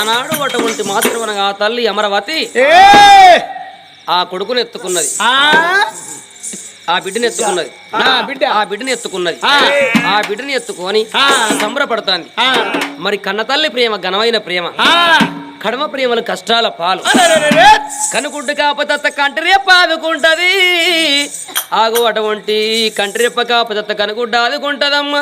ఆనాడు అటువంటి మాతృవనగా ఆ తల్లి అమరవతి ఆ కొడుకును ఎత్తుకున్నది. ఆ! బిడ్డని ఎత్తుకున్నది. ఆ బిడ్డ. ఆ బిడ్డని ఎత్తుకున్నది. ఆ. బిడ్డని ఎత్తుకొని. సంబరపడుతాంది. మరి కన్న తల్లి ప్రేమ ఘనమైన ప్రేమ. కడమ ప్రేమలు కష్టాల పాలు. కనుకుంటు కాపదత్త కంటిరెప్ప ఆదుకుంటది. ఆగు అటువంటి కంటిరెప్ప కాపదత్త కనుకుంట ఆదుకుంటదమ్మా.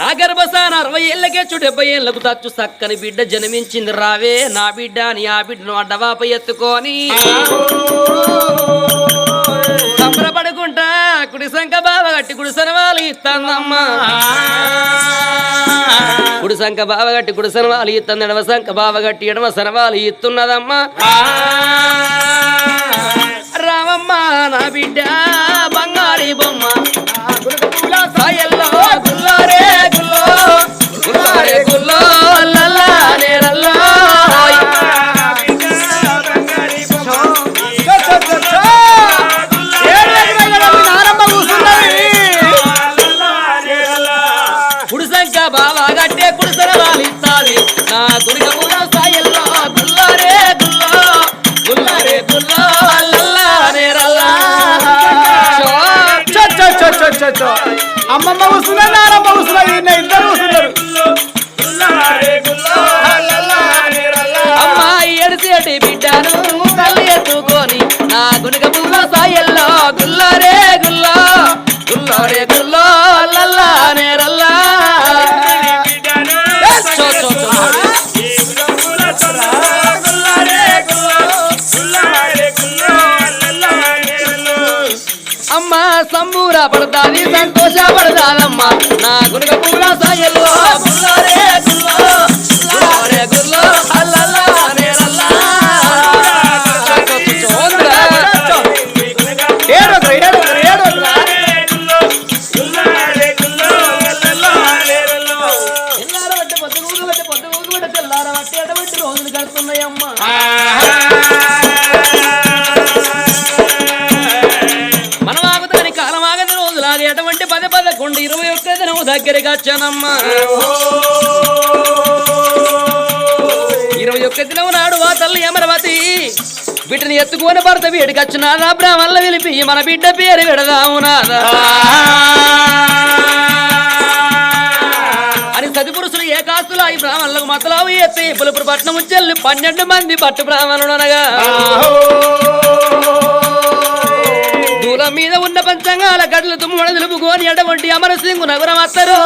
నా గర్భసాన అరవై ఏళ్ళకే చూడు డెబ్బై ఏళ్ళకు తచ్చు సక్కని బిడ్డ జన్మించింది రావే. నా బిడ్డ అని ఆ బిడ్డను అడ్డవాప ఎత్తుకొని సంబరపడుకుంటా కుడి సంఖ బావ గట్టి కుడి సనవాలు ఇస్తానమ్మా కుడి సంఖ బావ గట్టి కుడి సనవాలు ఇస్తుంది ఎడమ సంఖ బావ గట్టి ఎడమ సనవాలు ఇస్తున్నదమ్మా రామమ్మ నా బిడ్డ బంగారి బొమ్మ. అమ్మమ్మ కూసున్నది నానమ్మ కూసున్నది ఈయన ఇద్దరు కూసున్నారు సంబూర పడతాది సంతోష పడతాదమ్మ. నా గునుగ పువ్వుల సాయల్లో రోజులు గుల్లో దగ్గరగా దినము దగ్గరికి ఇరవై ఒక్క దినం నాడు ఆ తల్లి అమరవతి. వీటిని ఎత్తుకొని భర్త వీడికి వచ్చినాదా బ్రాహ్మణుల విలిపి మన బిడ్డ పేరు విడదాము అని సతిపురుషులు ఏకాస్తులు కాస్తులు ఈ బ్రాహ్మణులకు మతలావు ఎత్తి పులుపురు పట్నం చెల్లి పన్నెండు మంది పట్టు బ్రాహ్మణులు అనగా. దూలం మీద ఉన్న పంచంగాల గడ్లు తుమ్మడ నిలుపుకొని ఎడవంటి అమరసింగు నగరం అత్తరు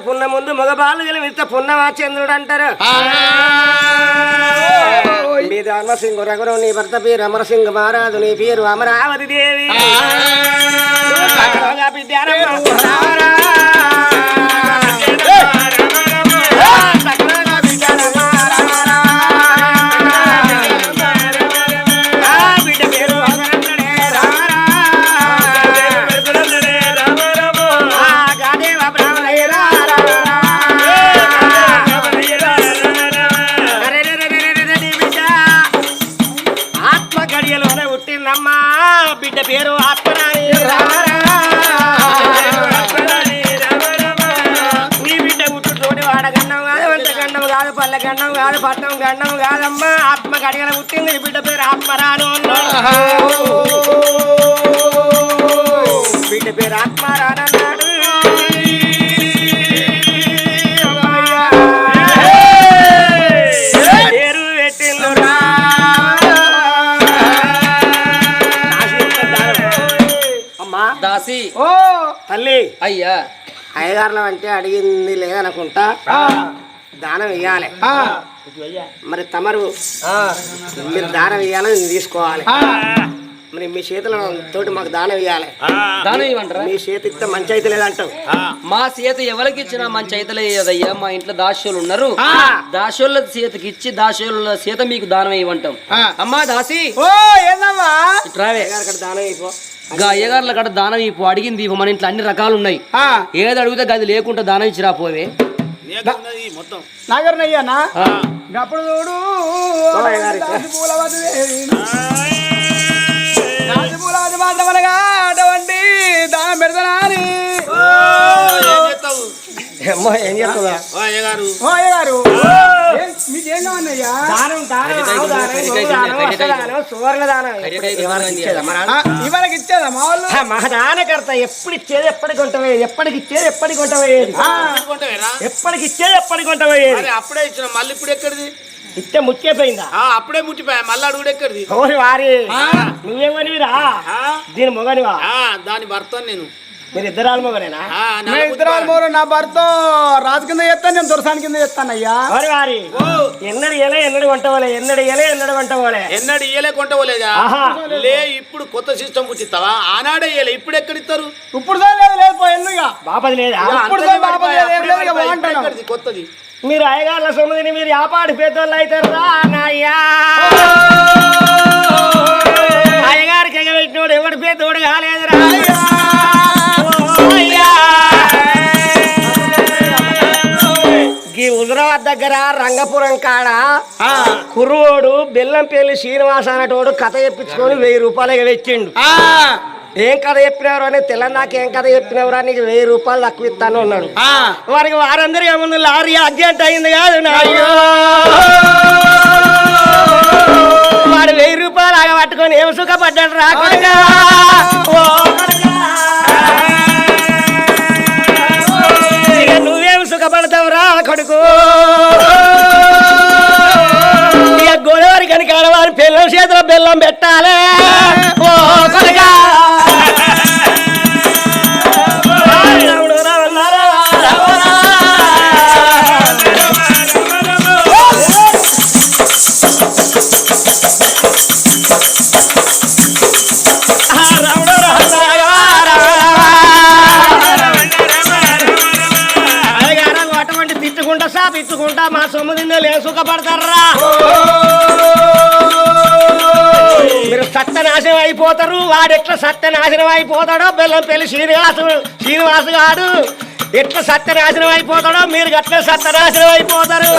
లక్ష్మీదేవులు అంటారు పున్న ముందు మగ బాలు గెలిమిస్తే పున్నమా చంద్రుడు అంటారు మీ ధర్మసింగు రఘురు నీ భర్త పేరు అమరసింగ్ మహారాజు నీ పేరు అమరావతి దేవి. బిడ్డ పేరు ఆత్మరాణి. నీ బిడ్డ పుట్టు తోటి వాడ గండం కాదు వంట గండం కాదు పల్లె గండం కాదు పట్నం గండం కాదమ్మా. ఆత్మ గడియల పుట్టింది నీ బిడ్డ పేరు ఆత్మరాను బిడ్డ పేరు ఆత్మరానన్నాడు అయ్యా. అయ్యగారులం అంటే అడిగింది లేదనుకుంటా. ఆ, దానం ఇవ్వాలి ఆ, మరి తమరు మీరు దానం ఇవ్వాలి నేను తీసుకోవాలి. ఆ. మరి మీ చేతుల తోటి మాకు దానం ఇవ్వాలి దానం ఇవ్వంటారా? మీ చేతి ఇస్తే మంచి అయితే లేదంటావు. మా చేత ఎవరికి ఇచ్చినా మంచి అయితే లేదయ్యా. మా ఇంట్లో దాసోళ్ళు ఉన్నారు. ఆ. దాసోళ్ళ చేతికి ఇచ్చి దాసోళ్ళ చేత మీకు దానం ఇవ్వంటాం. అమ్మా దాసి. ఓ ఏందమ్మా? రావే. దానం ఇవ్వ. గా అయ్యగారుల కాడ దానం ఇప్పు అడిగింది ఇవ్వు. మన ఇంట్లో అన్ని రకాలు ఉన్నాయి ఆ, ఏది అడిగితే గది లేకుండా దానం ఇచ్చిరా పోవే. నాగర్ చూడు మాత్రమనగా అటువంటి దానం పెడతానా అమ్మో ఏం చేస్తుందా ఓ అయ్య గారు ఏం- మీకేం కావాలయ్యా దానం దానం ఆవు దానం గోవు దానం వస్త్ర దానం సువర్ణ దానం. ఎప్పుడు ఎవరికి ఇచ్చేదా మా వాళ్ళు? మా దానకర్త ఎప్పుడు ఇచ్చేది ఎప్పటికి కొంటపోయేది ఎప్పటికి ఇచ్చేది ఎప్పటికి కొంటపోయేది ఆ, ఎప్పటికి ఇచ్చేది ఎప్పటికి అరే అప్పుడే ఇచ్చిన మళ్ళీ ఇప్పుడు ఎక్కడిది? ఇస్తే ముఖ్యపోయిందా ఆ, అప్పుడే ముట్టిపోయా మళ్ళీ అడుగుడు ఎక్కడిది? ఓరి వారి నువ్వేమనివిరా దీని మొగనివా? దాని భర్త నేను. మీరు ఇద్దరాలు మొగనేనా ఆ, నల్ల మేము ఇద్దరు ముట్టిపోయా. నా భర్త రాజు కింద చేస్తాను నేను దొరసాని కింద చేస్తానయ్యా ఓరి వారి ఎన్నడు ఎలే ఎన్నడు కొంటవలే ఎన్నడు ఎలే ఎన్నడు కొంటవలే ఎన్నడు ఇయ్యలే కొంటపోలేదా ఆహా. లే ఇప్పుడు కొత్త సిస్టమ్ పుట్టిస్తావా? ఆనాడే ఇయ్యలే ఇప్పుడు ఎక్కడిస్తారు ఇప్పుడు లేదు లేదు ఇక. బాపది లేదా? ఇప్పుడు లేదు, కొత్తది? మీరు అయ్యగారుల సొమ్మిదిని మీరు ఆపాడు పెద్దోళ్ళు అవుతారా నాయ్యా. అయ్యగారికి ఎగబెట్టినోడు ఎవడు పెద్దోడు కాలేదురా దగ్గర రంగపురం కాడ కుర్రోడు బెల్లంపల్లి శ్రీనివాస అనేటోడు కథ చెప్పించుకొని వెయ్యి రూపాయలు ఆ, ఏం కథ చెప్పినవరు అని తెల్లనాక ఏం కథ చెప్పినవరా నీకు వెయ్యి రూపాయలు తక్కువ ఇస్తాను అన్నాడు. వారికి వారందరి ముందు లారీ అర్జెంట్ అయింది కాదు వాడు వెయ్యి రూపాయలు ఆగ పట్టుకొని ఏం సుఖపడ్డాడు రా కొడుకా. ఓ కొడుకా. ఇక నువ్వేం సుఖపడతావు రా కొడుకు. చేతిలో బెల్లం పెట్టాలే. ఓ సరిగా. పోతారు వాడు ఎట్లా సత్యనాశనం అయిపోతాడో బెల్లం పెళ్ళి శ్రీనివాసు శ్రీనివాసు గారు ఎట్లా సత్యనాశనం అయిపోతాడో మీరు గట్ల సత్యనాశనం అయిపోతారు.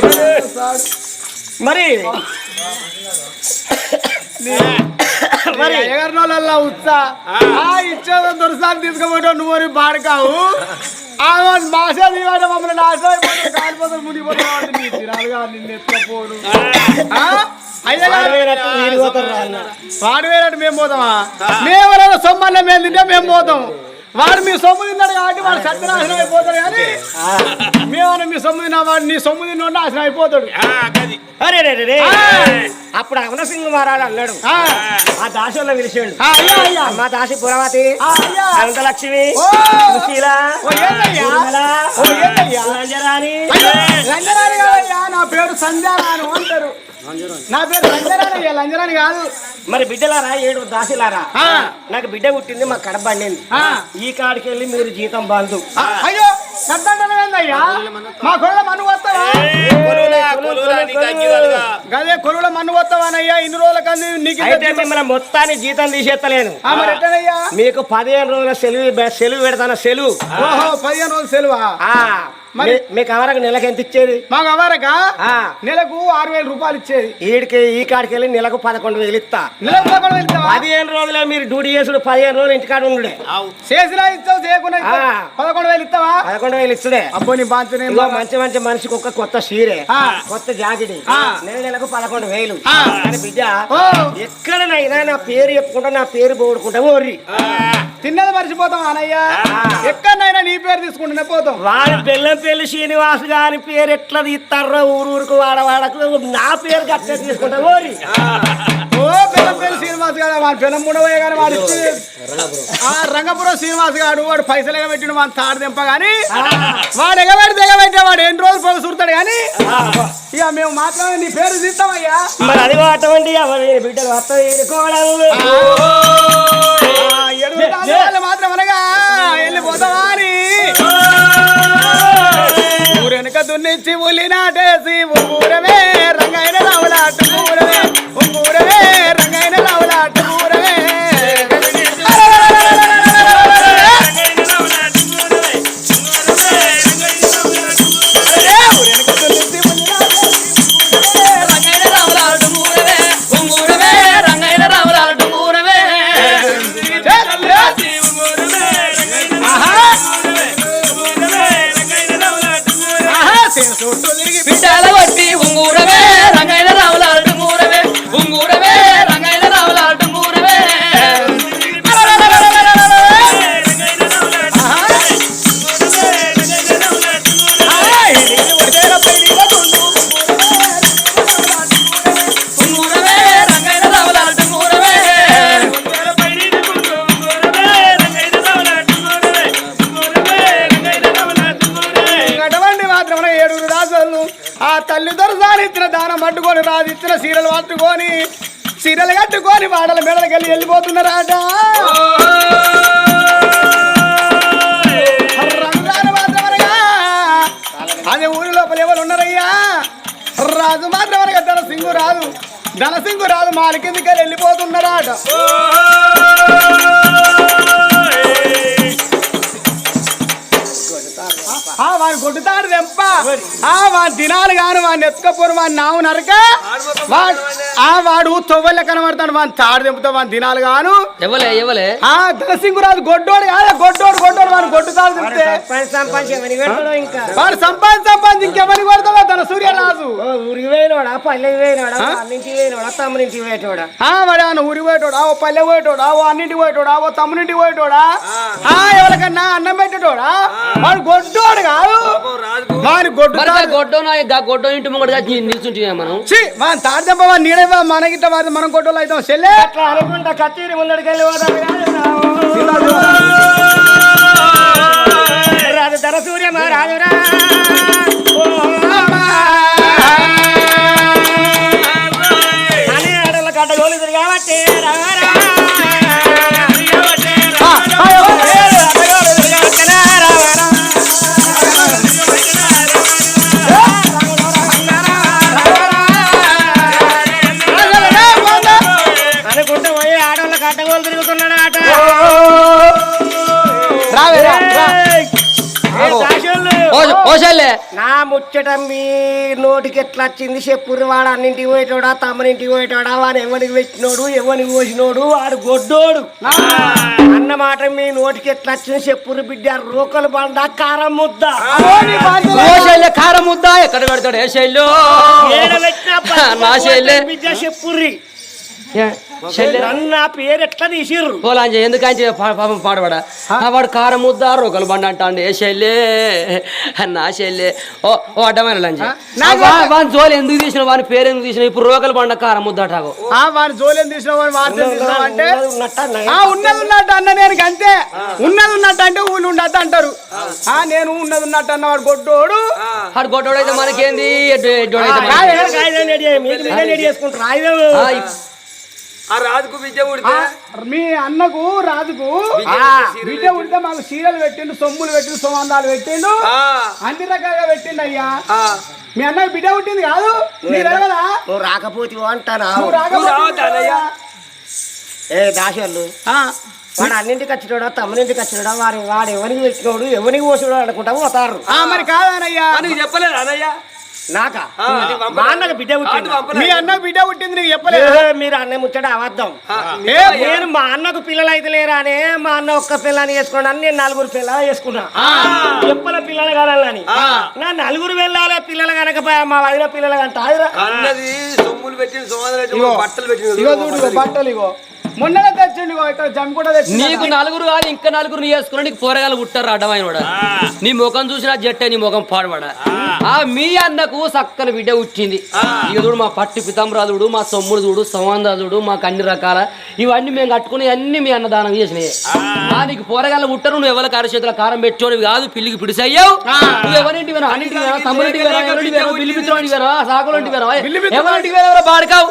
మరి మరి మరి ఎగరిన వాళ్ళ ఉత్సా. ఆ. ఇచ్చేదో దొరసాని తీసుకుపోయావు నువ్వు బాడకావు? ఆమె మాస దివాడ మమ్మల్ని నాశనం అయిపోతాడు కాలిపోతాడు మునిగిపోతాడు నీ తిరాలుగా నిన్ను ఎత్తుకపోడు వాడు వేయనట్టు వీరు మేము పోతామా? మేము సొమ్మన్న మేము తింటే మేము పోతాం. వాడు మీ సొమ్ము తిన్నాడు కాబట్టి వాడు సత్యనాశనం అయిపోతాడు కానీ మేమన్నా మీ సొమ్ము తిన్నా వాడు నీ సొమ్ము తిన్నోడు నాశనం అయిపోతాడు. అరే రే రే. అప్పుడు అవనసింగ్ మహారాజు అన్నాడు. ఆ, ఆ దాసోళ్ళ పిలిచాడు ఆ, అయ్యా అయ్యా. అమ్మ దాసి పురవతి అనంతలక్ష్మి. అయ్యో, లంజరాని కాదయ్యా నా పేరు సంధ్యారాను అంటారు. నా పేరు లంజరాని లంజరాని కాదు. మరి బిడ్డలారా ఏడు దాసిలారా? ఆ. నాకు బిడ్డ పుట్టింది మా కడప పండింది ఆ. ఈ కాడికి వెళ్ళి మీరు జీతం బంధు. అయ్యో కట్టంటే ఏందయ్యా? మా కొడుల మన్ను వస్తావా? కొలువులా, మన్ను వస్తావానయ్యా ఇన్ని రోజుల కంది నీకు అయితే మిమ్మల్ని మొత్తాన్ని జీతం తీసేస్తలేను మీకు పదిహేను రోజుల సెలవు సెలవు పెడతాను సెలవు. ఓహో పదిహేను రోజులు సెలవా? ఆ. మరి మీ- మీకు ఎవరకు నెలకు ఎంత ఇచ్చేది? మాకు అవారక. నెలకు ఆరు వేల రూపాయలు ఇచ్చేది. ఈడికి ఈ కాడికి వెళ్ళి నెలకు పదకొండు వేలు ఇస్తా. నెలకు పదకొండు వేలు ఇస్తావా? పదిహేను రోజులే మీరు డ్యూటీ చేసుడు పదిహేను రోజులు ఇంటికాడ ఉండుడే. చేసినా ఇస్తావు చేయకుండా. పదకొండు వేలు ఇస్తావా? పదకొండు వేలు ఇస్తుడే. అబ్బో నీ ఇంకో మంచి మంచి మనిషికి ఒక కొత్త సీరే. కొత్త జాకెట్. నెల నెలకు పదకొండు వేలు. బిడ్డ. ఎక్కడనైనా నా పేరు చెప్పుకుంటా నా పేరు పోగొట్టుకుంటా ఓర్రి తిన్నది మర్చిపోతాం అనయ్య. ఎక్కడనైనా నీ పేరు తీసుకుంటూనే పోతాం. వాడి బెల్లం పెళ్ళి శ్రీనివాస్ గారి పేరు ఎట్లా తీస్తారో ఊరు ఊరుకు వాడవాడకు నా పేరు గట్టే తీసుకుంటా ఓరి. ఓ శ్రీనివాస్ గారు వాడు పెనం ముడవయ్య గారు వాడు ఆ రంగపురం శ్రీనివాస్ గారు వాడు పైసలు ఎగబెట్టిన వాడు తాడు దింప గాని వాడు ఎగబెట్టి దిగబెట్టే వాడు ఎన్ని రోజులు పొగ సుడతాడు గాని ఇక మేము మాత్రమే నీ పేరు తీస్తామయ్యా మరి అది ఎవరి బిడ్డలు వస్త కోడలు ఆ, ఎడుగు తాళ్ళు వాళ్ళు మాత్రం ఊరెనక దున్నిచ్చి ఉల్లి నాటేసి ఊరవే రంగైన రావులాటు ఊరవే ఊరవే. మాత్రమనగా ధనసింగు రాదు. ధనసింగు రాదు మాలికిందికి వెళ్ళిపోతున్నారాట. ఆ వాడు కొట్టుతాడు దెంప ఆ వాడి దినాలు గాను వాడిని ఎత్తుకపోరు వాడిని నావు నరక. వాడు ఆ వాడు తొవ్వల కనబడతాడు వాడిని తాడు దెంపుతా వాడి దినాలు గాను. ఎవలే ఎవలే? ఆ ధనసింగురాజు గొడ్డోడు కాదా గొడ్డోడు గొడ్డోడు వాడు కొట్టుతాడు చెప్తే వాడు సంపాదించి సంపాదించి ఇంకెవరికి కొడతావా ధన సూర్యరాజు. ఓ ఊరికి పోయినవాడా పల్లెకి పోయినవాడా అన్నింటికి పోయినవాడా తమ్మునింటికి పోయేటోడా? ఆ వాడు ఏమన్నా ఊరికి పోయేటోడా? ఓ పల్లె పోయేటోడా? ఓ అన్నింటికి పోయేటోడా? ఓ తమ్మునింటికి పోయేటోడా? ఆ. ఎవరికన్నా అన్నం పెట్టేటోడా? వాడు గొడ్డోడు కాదు. వాడు గొడ్డు మరి గా గొడ్డో నా- గా గొడ్డో ఇంటి ముంగడు నిల్చుంటే మనం? మన తాడు దెబ్బ మన నీడ మనకిట్ట వాడు మనం గొడ్డోళ్ళు అవుతాం. చెల్లె. అట్లా అనుకుంటా కత్తిరి ముందడికి వెళ్ళి పోతాడు కాదు రాదు ధర నా ముచ్చట మీ నోటికి ఎట్లా వచ్చింది? చెప్పురు వాడు అన్నింటికి పోయేటోడా? తమ్మనింటికి పోయేటోడా? వాడు ఎవరికి పెట్టినోడు? ఎవరికి పోసినోడు? వాడు గొడ్డోడు. అన్న మాట మీ నోటికి ఎట్లా వచ్చింది? చెప్పురు బిడ్డ రోకలు బండ కారం ముద్ద కారం ముద్ద ఎక్కడ పెడతాడు ఏ నా శైలే. బిడ్డ చెప్పుర్రి. ఏ, శైలే నన్ను నా పేరు ఎట్లా తీసిర్రు? పోలాంజ ఎందుకు ఆయన పాపం పాడబడా ఆ వాడు కారం ముద్ద రోకలు బండి అంటాండి ఏ శైలే నా శైలే ఓ ఓ అడ్డమైన లంజ. వాని జోలి ఎందుకు తీసిన వాని పేరు ఎందుకు తీసిన ఇప్పుడు రోకలు బండ కారం ముద్ద అటాగో ఆ వాడి జోలిని తీసిన వాడి వార్త తీసినావు అంటే ఉన్నది ఉన్నట్టు అన్న. ఆ నేను అంతే ఉన్నది ఉన్నట్టు అంటే ఊళ్ళు ఉండద్దు అంటారు. ఆ నేను ఉన్నది ఉన్నట్టు అన్న వాడు గొడ్డోడు. ఆడు గొడ్డోడైతే మనకేంది? ఎడ్డు- ఎడ్డోడైతే కాదు, మనకేంది? చేసుకుంటారు ఆ, రాజుకు విద్య ఉడితే మీ అన్నకు రాజుకు ఆ, బిడ్డ ఉడితే మాకు చీరలు పెట్టిండు సొమ్ములు పెట్టిండు సోమందాలు పెట్టిండు. ఆ, అన్ని రకాలుగా పెట్టిండు అయ్యా. ఆ. మీ అన్నకు బిడ్డ పుట్టింది కాదు? మీరు కదా నువ్వు రాకపోతే? ఏ దాసోళ్ళు. ఆ, వాడు అన్నింటికి వచ్చినాడో తమ్మునింటికి వచ్చినాడో వాడు వాడు ఎవరికి పెట్టినోడు ఎవరికి పోసినాడు అనుకుంటా పోతారు. ఆ, మరి కాదనయ్యా చెప్పలేదు అనయ్య నాక. మా అన్నకు బిడ్డ పుట్టింది. మీ అన్న బిడ్డ పుట్టింది నీకు చెప్పలేదు. ఏ, మీరు అన్న ముచ్చట ఏ, నేను మా అన్నకు పిల్లలు అయితే లేరా అని మా అన్న ఒక్క పిల్లని చేసుకున్నాను నేను నలుగురు పిల్లలు చేసుకున్నా చెప్పల పిల్లలు కాదని నా నలుగురు వెళ్ళాలి పిల్లలు కనుక మా వదిన పిల్లలు కంట. బట్టలు పెట్టిన బట్టలు ఇగో. మొన్ననే తెచ్చిండు ఇక్కడ కూడా తెచ్చిండు నీకు నలుగురు కాదు ఇంకా నలుగురు చేసుకున్నా నీకు పోరగాలు పుట్టారు అడ్డమైన వాడు. నీ ముఖం చూసినా జట్టే నీ ముఖం పాడబడ ఆ. మీ అన్నకు సక్కని బిడ్డ పుట్టింది. ఇక చూడు మా పట్టి పితంబరాలుడు మా సొమ్ముడు చూడు సంబంధాలుడు మాకు అన్ని రకాల ఇవన్నీ మేము కట్టుకుని అన్ని మీ అన్నదానం చేసినాయి. ఆ. నీకు పోరగాళ్ళు పుట్టరు నువ్వు ఎవరి అరచేతుల కారం పెట్టోనివి కాదు పిల్లికి పిడిసయ్యావు. నువ్వు ఎవరింటి వేనా అన్నింటి వేనా తమ్ముడింటి వేనా ఎవరింటి వేనా బిల్లు పిత్రోంటి వేనా సాకులంటి వేనా ఎవరింటి వేనా ఎవరో బాడకావు?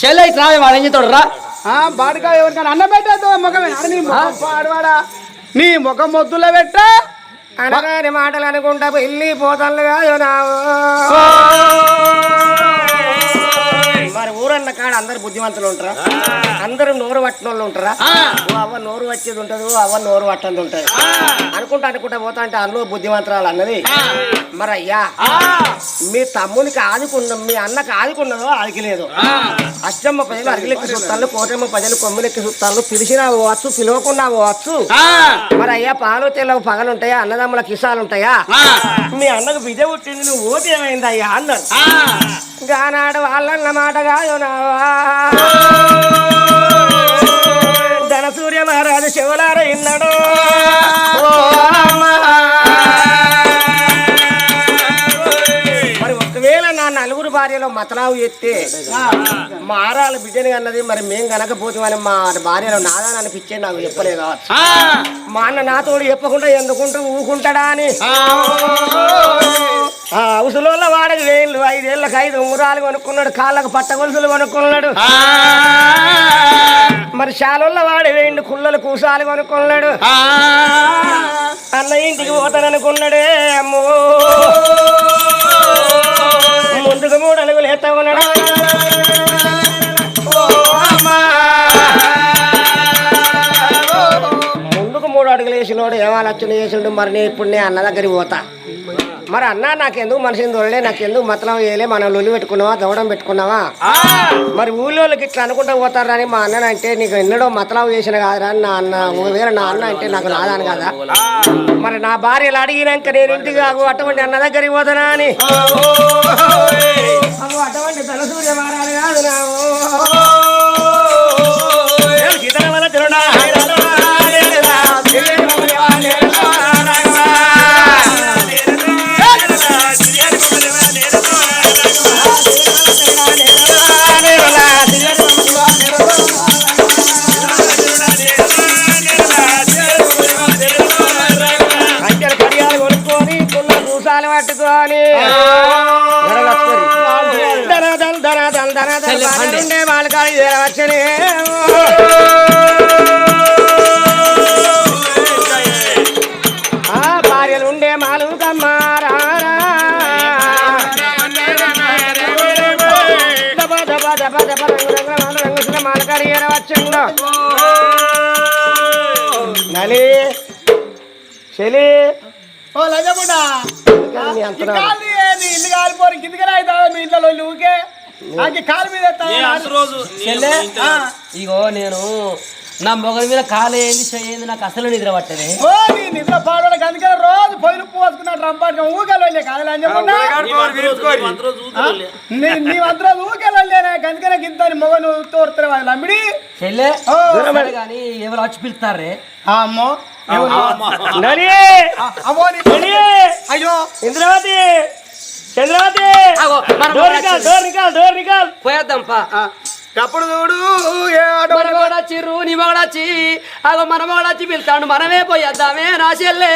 చెల్లె వాడు ఏం చేస్తాడు రా? ఆ బాడకా ఎవరికైనా అన్న పెట్టేద్దు ముఖమే. నీ ముఖం పాడవాడా? నీ ముఖం మొద్దులో పెట్ట. అనగాని మాటలు అనుకుంటా వెళ్ళి పోతాను మరి ఊరన్న కాడ అందరు బుద్ధిమంతులు ఉంటారా? అందరూ నోరు పట్టిన వాళ్ళు ఉంటారా ఓ అవ్వ నోరు వచ్చేది ఉంటది ఓ అవ్వ నోరు పట్టేది ఉంటది. అనుకుంటా అనుకుంటా పోతా అంటే అందులో బుద్ధిమంతురాలు అన్నది. మరి అయ్యా మీ తమ్మునికి ఆదుకున్న మీ అన్నకు ఆదుకున్నదో ఆదికలేదు. అష్టమ్మ ప్రజలు అరిగిలెక్కి చూస్తాను కోటమ్మ ప్రజలు కొమ్మిలెక్కి చూస్తాను పిలిచినా పోవచ్చు పిలవకుండా పోవచ్చు. మరి అయ్యా పాలు తెల్లవు పగలు ఉంటాయా? అన్నదమ్ముల కిసాలు ఉంటాయా? మీ అన్నకు బిడ్డ పుట్టింది నువ్వు ఓటు ఏమైంది అయ్యా అన్నారు గానాడు వాళ్ళన్న మాట కాదు నావా. ధన సూర్య మహారాజు శివలార ఇన్నాడు. మరి ఒకవేళ నా నలుగురు భార్యలో మతలావు ఎత్తే మారాల బిడ్డని అన్నది మరి మేం కనకపోతే మా భార్యలో నాదాన్ని అనిపించే నాకు చెప్పలేదు? కావచ్చు మా అన్న నాతోడు చెప్పకుండా ఎందుకుంటూ ఊకుంటాడా అని? ఆ అవసరంలో వాడకి వేళ్ళు ఐదేళ్ళకి ఐదు ఉంగరాలు కొనుక్కున్నాడు కాళ్ళకు పట్ట గొలుసులు కొనుక్కున్నాడు. మరి శాలలో వాడి వేయండి కుళ్ళలు కూసాలు కొనుక్కున్నాడు. అన్న ఇంటికి పోతాననుకున్నాడే అమ్మో. ముందుకు మూడు అడుగులు ఎత్త ఉన్నాడు. ముందుకు మూడు అడుగులు వేసినోడు ఏమాలచ్చున చేసిండు మరి నేను ఇప్పుడు నేను అన్న దగ్గరికి పోతా. మరి అన్న నాకెందుకు మనిషిని దొరలే నాకెందుకు మతలం వేయలే మనం లొల్లి పెట్టుకున్నావా దవడం పెట్టుకున్నావా? మరి ఊళ్ళోకి ఇట్లా అనుకుంటా పోతారని మా అన్న అంటే నీకు ఎన్నడో మతలం చేసిన కాదురా నా అన్న ఒకవేళ నా అన్న అంటే నాకు రాదాను కదా? మరి నా భార్యలు అడిగినాక నేను ఇంటికి ఆగు అటువంటి అన్న దగ్గరికి పోతానా అని? అటువంటి తలసూర్య మారాలి కాదు నా పన్నెండే వాళ్ళకాడి ఆ భార్యలు ఉండే మాలు కమ్మారా నలి చెలి ఓ లజముడా ఇల్లు కాలిపోరు కిందికి రాయితా మీ ఇంట్లో ఊకే కాలు మీద ఎత్తావా? రోజు చెల్లె ఇగో నేను నా మొగల మీద కాలేంది చెయ్యింది నాకు అసలు నిద్ర పట్టదే. ఓ నీ నిద్ర పాడడం అందుకని రోజు పొయ్యిలు పోసుకున్నాడు రంపాడుగా ఊగలు వెళ్ళే కాదు అని నీ- నీ వద్ద ఊగలు వెళ్ళేనా అందుకనే గింత మొగను తోరుతారు వాళ్ళు. అమ్మిడి. చెల్లె గాని ఎవరు వచ్చి పిలుస్తారే? ఆ అమ్మో అమ్మో. అయ్యో. ఇంద్రావతి! చంద్రావతి! పోయేద్దాం పా ఆ, అప్పుడు చూడు ఏ ఆటో మన కూడా చిర్రు నీ మొగడచ్చి. అగో మన మొగడచ్చి పిలుతాడు మనమే పోయేద్దామే నా చెల్లె.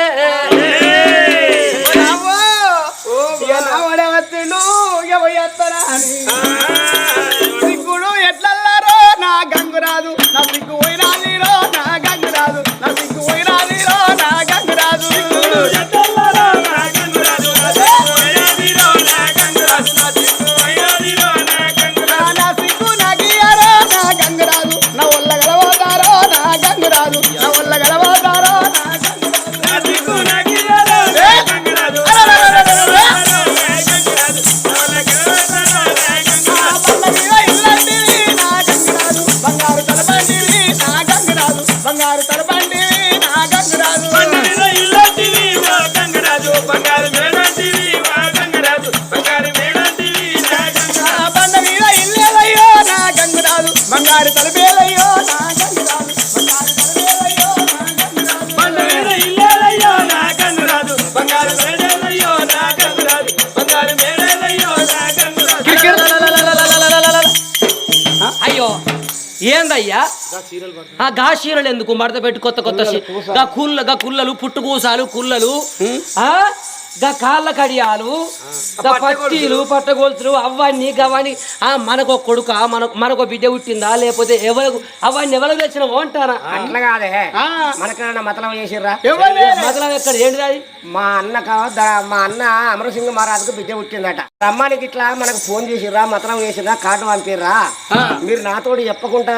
ఎట్లల్లారో నా గంగు రాదు. నా సిగ్గు పోయినాదిరో ఏందయ్యా? ఆ గా చీరలు ఎందుకు? మడత పెట్టి కొత్త కొత్త గా గా కుల్లలు పుట్టుకూసాలు కుల్లలు ఆ? గా కాళ్ళ కడియాలు గా పట్టీలు పట్టగొలుసులు అవన్నీ గవన్నీ ఆ మనకు కొడుక మనకు మనకు బిడ్డ పుట్టిందా? లేకపోతే ఎవరు అవన్నీ ఎవరు తెచ్చిన అంటారా అట్లా కాదే. మనకన్నా మతలం చేసిర్రా. మొదలం ఎక్కడ? ఏంటిది అది? మా అన్న మా అన్న అమరసింహ మహారాజుకు బిడ్డ పుట్టిందట. రమ్మానికి ఇట్లా మనకు ఫోన్ చేసిర్రా మతనం చేసిర్రా కార్డు పంపిర్రా. మీరు నాతోటి చెప్పకుండా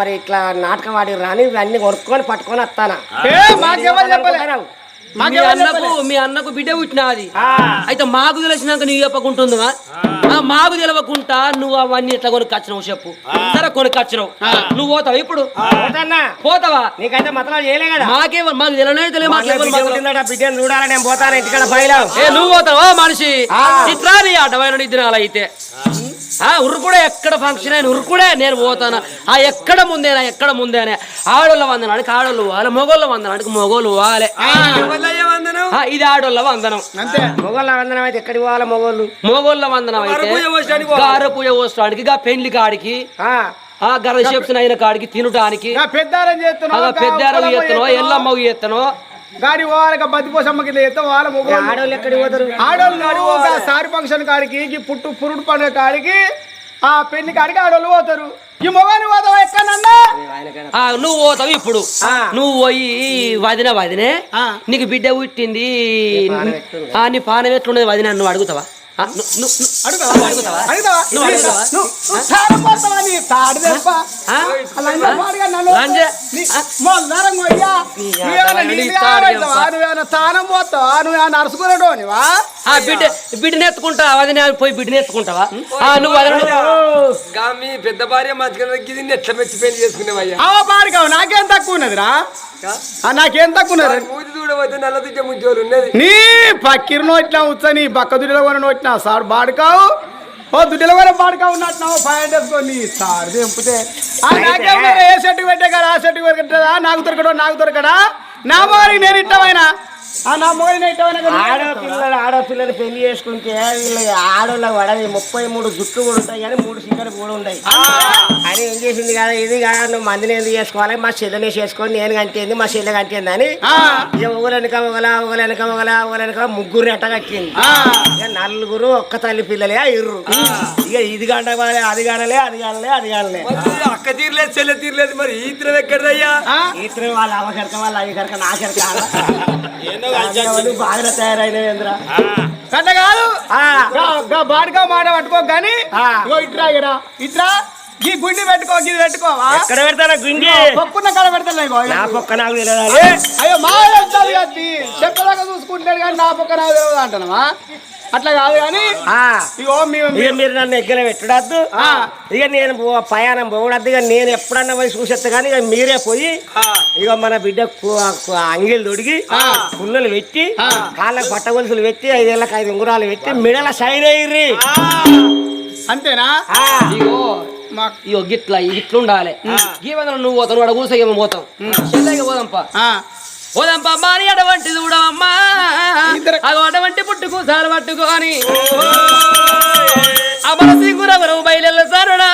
మరి ఇట్లా నాటకం ఆడిర్రా అని అన్ని కొనుక్కొని పట్టుకొని వస్తానా. మీ అన్నకు మీ అన్నకు బిడ్డ పుట్టినది అయితే మాకు తెలిసినాక నువ్వు చెప్పకుంటుందివా? ఆ, మాకు తెలియకుండా నువ్వు అవన్నీ ఎట్లా కొనుక్కొచ్చినావు చెప్పు. సరే కొనుక్కొచ్చినావు. నువ్వు పోతావు ఇప్పుడు? పోతావా? నీకైతే మతలం చేయలే కదా. మాకే మాకు తెలియనే తెలియదు బిడ్డను చూడాలని నేను పోతాను ఇంటికాడ బయలు నువ్వు పోతావా మనిషి? ఇట్లా నీ అడ్డమైన నిద్రాలు అయితే ఉరుకుడే ఎక్కడ ఫంక్షన్ అయిన ఉరుకుడే నేను పోతాను. ఆ ఎక్కడ ముందేనా ఎక్కడ ముందేనే ఆడోళ్ళ వందనానికి ఆడోళ్ళు పోవాలి మొగోళ్ళ వందనానికి మొగోళ్ళు పోవాలి. ఎవరిదయ్యా వందనం? ఆ, ఇది ఆడోళ్ళ వందనం. అంతే. మొగోళ్ళ వందనం అయితే ఎక్కడికి పోవాలి మొగోళ్ళు? మొగోళ్ళ వందనం అయితే. గార పూజ పోసడానికి గా పెండ్లి కాడికి ఆ, ఆ గర రిసెప్షన్ అయిన కాడికి తినటానికి నా పెద్దారం ఆ చేస్తున్నావు? పెద్దారవి ఎత్తనో ఎల్లమ్మవి ఎత్తనో గాడి పోవాలి బతిపోసమ్మ కింద ఎత్తాం వాళ్ళ ఆడోళ్ళు ఎక్కడికి పోతారు? ఆడోళ్ళు గా సారి ఫంక్షన్ కాడికి ఈ పుట్టు పురుడు పండుగ కాడికి ఆ పెళ్ళి కాడికి ఆడోళ్ళు పోతారు. ఈ మొగాని పోతావా ఎక్కడన్నా? ఆ నువ్వు పోతావు ఇప్పుడు. నువ్వు పోయి వదిన వదినే. ఆ. నీకు బిడ్డ పుట్టింది. ఆ నీ పానం ఎట్లున్నది వదిన? నువ్వు అడుగుతావా? అడుగుతావా? బిడ్డ బిడ్డని ఎత్తుకుంటావా? వదిన పోయి బిడ్డని ఎత్తుకుంటావా? ఆ నువ్వు వదిన గా మీ పెద్ద భార్య మంచిగా గిది ఎట్లా మెచ్చి పెళ్ళి చేసుకునేవయ్యా? అవ పాడుకావు నాకేం తక్కువ ఉన్నదిరా? ఆ, నాకేం తక్కువ ఉన్నది? చూడబోతే నల్ల తుచ్చ ముచ్చోలు ఉన్నది. నీ పక్కిరి నోట్లా వచ్చా నీ పక్క దుడ్డిలో కొని నోటినా సార్ బాడుకావు? ఓ దుడ్డిలో కొని బాడుకావు ఉన్నట్టున్నావు పాయింట్ వేసుకొని సార్ దింపితే. ఆ నాకేం మరి ఏ సెట్టు పెట్టే కదా ఆ సెట్టు పెట్టదా నాకు దొరకడో నాకు దొరకడా? నా మొగరికి నేను ఇట్టమైనా నా? ఆడపిల్లలు ఆడపిల్లలు పెళ్ళి చేసుకుంటే వీళ్ళు ఆడోళ్ళకి పడది ముప్పై మూడు జుట్లు కూడా ఉంటాయి కానీ మూడు సిగ్గలు కూడా ఉంటాయి. అని ఏం చేసింది కదా ఇది కదా నువ్వు మందిని ఎందుకు చేసుకోవాలి? మా చెల్లెని చేసుకొని నేను కంటేంది మా చెల్లె కంటేంది అని. ఇక ఒకలెనక ఒకల ఒకలెనక ఒకల ఒకలెనక ముగ్గురు ఎట్ట కట్టింది. ఇక నలుగురు ఒక్క తల్లి పిల్లలే ఇర్రు. ఇక ఇది గంటలే అది కానలే అది కానలే అది కానలే. అక్క తీరలేదు చెల్లె తీరలేదు మరి ఈ తీరం ఎక్కడదయ్యా? ఆ? ఇతరు వాళ్ళ అవ కరక వాళ్ళ అవి కరక నా కరక బాగా తయారైనవేంద్రా కట్ట కాదు. ఆ. గా- గా బాడుగా మాట పట్టుకో. ఇగో ఇట్రా ఇరా ఇట్రా? ఈ గుండి పెట్టుకో ఇది పెట్టుకోవా ఎక్కడ పెడతారా గుండి? పప్పున్న కాడ పెడతా ఇగో నా పక్క నాకు తెలియదా? అయ్యో మా వెళ్తాది కత్తి చెప్పదాకా చూసుకుంటాడు కానీ నా పక్క నాకు తెలియదు అంటున్నావా? అట్లా కాదు కానీ ఆ. ఇగో మేము ఇక మీరు నన్ను ఎగ్గర పెట్టడద్దు. ఆ. ఇక నేను ప్రయాణం పోవడద్దు. ఇక నేను ఎప్పుడన్నా పోయి చూసేస్తా కానీ ఇక మీరే పోయి ఇక మన బిడ్డ అంగిలు తొడిగి పుల్లలు పెట్టి కాళ్ళకు పట్టగొలుసులు పెట్టి ఐదేళ్ళకి ఐదు ఉంగురాలు పెట్టి మిడల సైన్ అయ్యి అంతేనా? ఇగో మా ఇగో గిట్లా ఇట్లా ఉండాలి ఈ వందలు నువ్వు పోతావు నువ్వు కూసే పోతాం. చెల్లెకి పోదాంపా. ఓదంప మారి అటువంటి చూడవమ్మా. అగో అటువంటి పుట్టుకు సారు పట్టుకొని అమర సింగురవరు బయలు సారుడా.